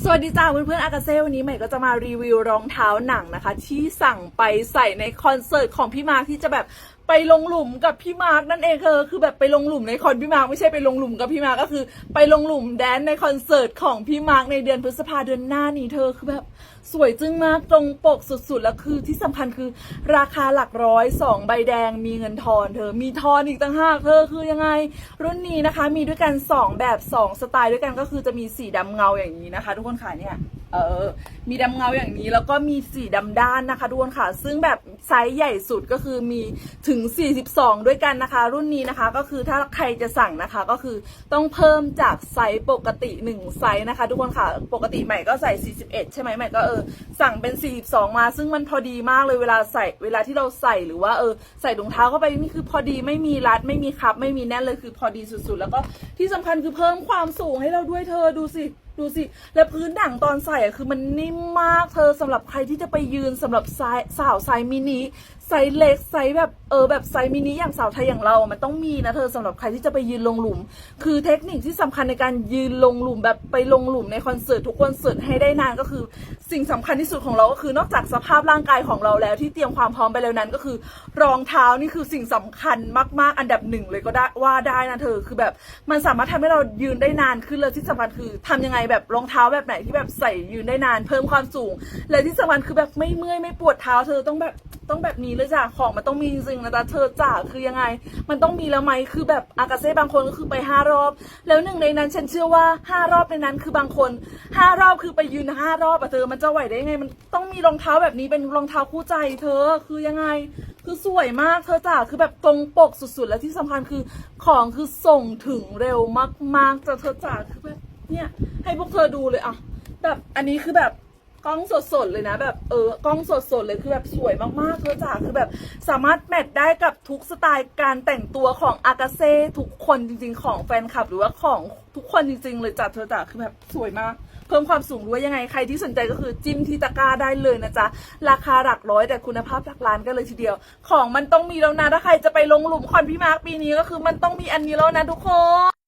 สวัสดีจ้าเพื่อนๆอากาเซ่วันนี้ใหม่ก็จะมารีวิวรองเท้าหนังนะคะ ที่สั่งไปใส่ในคอนเสิร์ตของพี่มาร์คที่จะแบบ ไปลงหลุมกับพี่มาร์คนั่นเองเธอคือแบบไปลงหลุมในคอนพี่มาร์คไม่ใช่ไปลงหลุมกับพี่มาร์คก็คือ ไปลงหลุมแดนในคอนเสิร์ตของพี่มาร์คในเดือนพฤษภาเดือนหน้านี้เธอคือแบบสวยจึ้งมากตรงปกสุดๆ แล้วคือที่สำคัญคือ ราคาหลักร้อยสองใบแดงมีเงินทอนเธอมีทอนอีกต่างหากเธอคือยังไง รุ่นนี้นะคะมีด้วยกัน 2 แบบ 2 สไตล์ด้วยกันก็คือจะมีสีดำเงาอย่างนี้นะคะ ทุกคนค่ะเนี่ยเออมีดำเงาอย่างนี้แล้วก็มีสีดำด้านนะคะทุกคนค่ะ ซึ่งแบบ ไซส์ใหญ่สุดก็คือมีถึง 42 ด้วยกันนะคะ รุ่นนี้นะคะก็คือถ้าใครจะสั่งนะคะก็คือต้องเพิ่มจากไซส์ปกติ 1 ไซส์นะคะ ทุกคนค่ะปกติใหม่ก็ใส่ 41 ใช่ไหมใหม่ก็เออสั่งเป็น 42 มา ซึ่งมันพอดีมากเลยเวลาใส่เวลาที่เราใส่หรือว่าเออใส่ถุงเท้าเข้าไปนี่คือพอดีไม่มีรัดไม่มีคับ ไม่มีแน่นเลยคือพอดีสุดๆ แล้วก็ที่สำคัญคือเพิ่มความสูงให้เราด้วยเธอดูสิดูสิ และพื้นหนังตอนใส่อะคือมันนิ่มมากเธอสำหรับใครที่จะไปยืนสำหรับไซส์สาวไซส์มินิ ఇది ไซส์เล็กไซส์แบบเออแบบไซส์มินิอย่างสาวไทยอย่างเรา มันต้องมีนะเธอสำหรับใครที่จะไปยืนลงหลุม คือเทคนิคที่สำคัญในการยืนลงหลุมแบบไปลงหลุมในคอนเสิร์ตทุกคอนเสิร์ตให้ได้นานก็คือ สิ่งสำคัญที่สุดของเราก็คือนอกจากสภาพร่างกายของเราแล้วที่เตรียมความพร้อมไปแล้วนั้นก็คือ รองเท้านี่คือสิ่งสำคัญมากๆ อันดับหนึ่งเลยก็ได้ว่าได้นะเธอคือแบบมันสามารถทำให้เรายืนได้นานขึ้นเลยที่สำคัญคือทำยังไงแบบรองเท้าแบบไหนที่แบบใส่ยืนได้นาน เพิ่มความสูง และที่สำคัญคือแบบไม่เมื่อยไม่ปวดเท้าเธอต้องแบบต้องแบบนี้เลยจ้ะของมันต้องมีจริงๆนะจ๊ะเธอจ๋าคือยังไง มันต้องมีแล้วไหมคือแบบอากาเซ่บางคนก็คือไปห้ารอบ แล้วหนึ่งในนั้นฉันเชื่อว่าห้ารอบในนั้นคือบางคนห้ารอบคือไปยืนห้ารอบอะเธอมันจะไหวได้ยังไง มันต้องมีรองเท้าแบบนี้เป็นรองเท้าคู่ใจ เธอคือยังไง คือสวยมากเธอจ๋าคือแบบตรงปกสุดๆ แล้วที่สำคัญคือของคือส่งถึงเร็วมากๆจ้ะเธอจ๋าคือแบบเนี่ยให้พวกเธอดูเลยอะแบบอันนี้คือแบบ กล้องสดๆเลยนะ แบบเออกล้องสดๆเลยคือแบบสวยมากๆเธอจ๋าคือแบบสามารถแมทได้กับทุกสไตล์การแต่งตัวของอากาเซ่ทุกคนจริงๆ ของแฟนคลับ หรือว่าของทุกคนจริง ๆ เลยจ้ะเธอจ๋าคือแบบสวยมาก เพิ่มความสูงด้วยยังไงใครที่สนใจก็คือจิ้มที่ตะกร้าได้เลยนะจ๊ะราคาหลักร้อยแต่คุณภาพหลักล้านกันเลยทีเดียว ของมันต้องมีแล้วนะถ้าใครจะไปลงหลุมคอนพี่มาร์คปีนี้ก็คือมันต้องมีอันนี้แล้วนะทุกคน